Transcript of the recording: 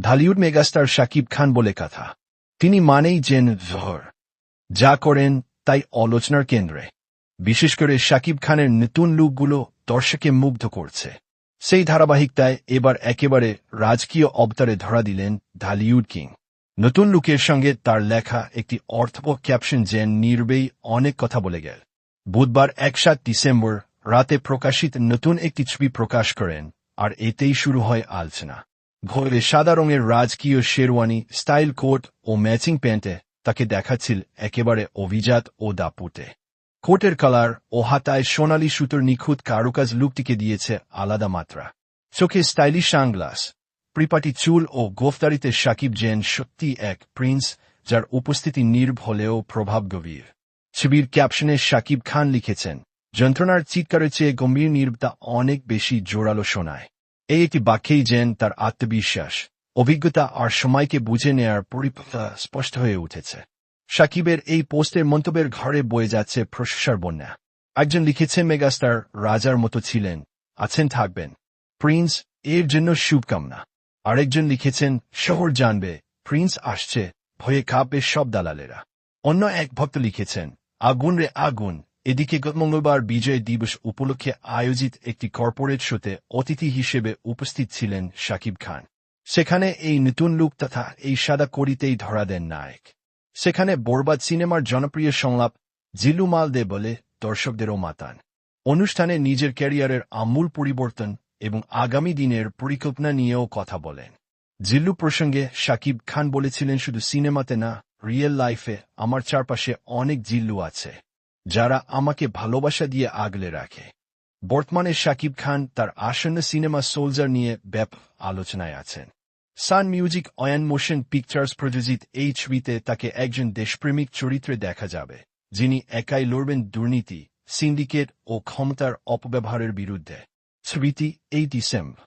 Dhallywood megastar Shakib Khan বলে কথা। তিনি মানেই জেন জহর। যা করেন তাই আলোচনার কেন্দ্রে। বিশেষ করে শাকিব খানের নতুন লুকগুলো দর্শকে মুগ্ধ করছে। সেই ধারাবাহিকতায় এবার একেবারে রাজকীয় অবতারে ধরা দিলেন ঢালিউড কিং। নতুন লুকের সঙ্গে তার লেখা একটি অর্থবহ ক্যাপশন জেন নির্বেই অনেক কথা বলে গেল। বুধবার এক সাত ডিসেম্বর রাতে প্রকাশিত নতুন একটি ছবি প্রকাশ করেন, আর এতেই শুরু হয় আলোচনা। ঘরে সাদা রঙের রাজকীয় শেরওয়ানি, স্টাইল কোট ও ম্যাচিং প্যান্টে তাকে দেখাচ্ছিল একেবারে অভিজাত ও দাপুটে। কোটের কালার ও হাতায় সোনালি সুতোর নিখুঁত কারুকাজ লুকটিকে দিয়েছে আলাদা মাত্রা। চোখে স্টাইলিশ সানগ্লাস, প্রিপাটি চুল ও গোফদারিতে সাকিব জেন সত্যি এক প্রিন্স যার উপস্থিতি নির্ভ হলেও প্রভাব গভীর। ছবির ক্যাপশনে সাকিব খান লিখেছেন, যন্ত্রণার চিৎকারের চেয়ে গম্ভীর নির্বতা অনেক বেশি জোরালো শোনায় এই একটি বাক্যেই যেন তার আত্মবিশ্বাস, অভিজ্ঞতা আর সময়কে বুঝে নেয়ার পরিপক্কতা স্পষ্ট হয়ে উঠেছে। সাকিবের এই পোস্টের মন্তব্যের ঘরে বয়ে যাচ্ছে প্রশংসার বন্যা। একজন লিখেছে মেগাস্টার রাজার মতো ছিলেন, আছেন, থাকবেন। প্রিন্স, এর জন্য শুভকামনা। আরেকজন লিখেছেন, শহর জানবে, প্রিন্স আসছে, ভয়ে কাঁপবে সব দালালেরা। অন্য এক ভক্ত লিখেছেন, আগুন রে আগুন এদিকে গত মঙ্গলবার বিজয় দিবস উপলক্ষে আয়োজিত একটি কর্পোরেট শোতে অতিথি হিসেবে উপস্থিত ছিলেন শাকিব খান। সেখানে এই নতুন লুক তথা এই সাদা করিতেই ধরা দেন নায়ক। সেখানে বরবাদ সিনেমার জনপ্রিয় সংলাপ জিলু মাল দে বলে দর্শকদেরও মাতান। অনুষ্ঠানে নিজের ক্যারিয়ারের আমূল পরিবর্তন এবং আগামী দিনের পরিকল্পনা নিয়েও কথা বলেন। জিল্লু প্রসঙ্গে শাকিব খান বলেছিলেন, শুধু সিনেমাতে না, রিয়েল লাইফে আমার চারপাশে অনেক জিল্লু আছে। যারা আমাকে ভালোবাসা দিয়ে আগলে রাখে। বর্তমানে শাকিব খান তার আসন্ন সিনেমা সোলজার নিয়ে ব্যাপক আলোচনায় আছেন। সান মিউজিক অয়ান মোশন পিকচার্স প্রযোজিত এই ছবিতে তাকে একজন দেশপ্রেমিক চরিত্রে দেখা যাবে, যিনি একাই লড়বেন দুর্নীতি, সিন্ডিকেট ও ক্ষমতার অপব্যবহারের বিরুদ্ধে। ছবিটি এই ডিসেম্বর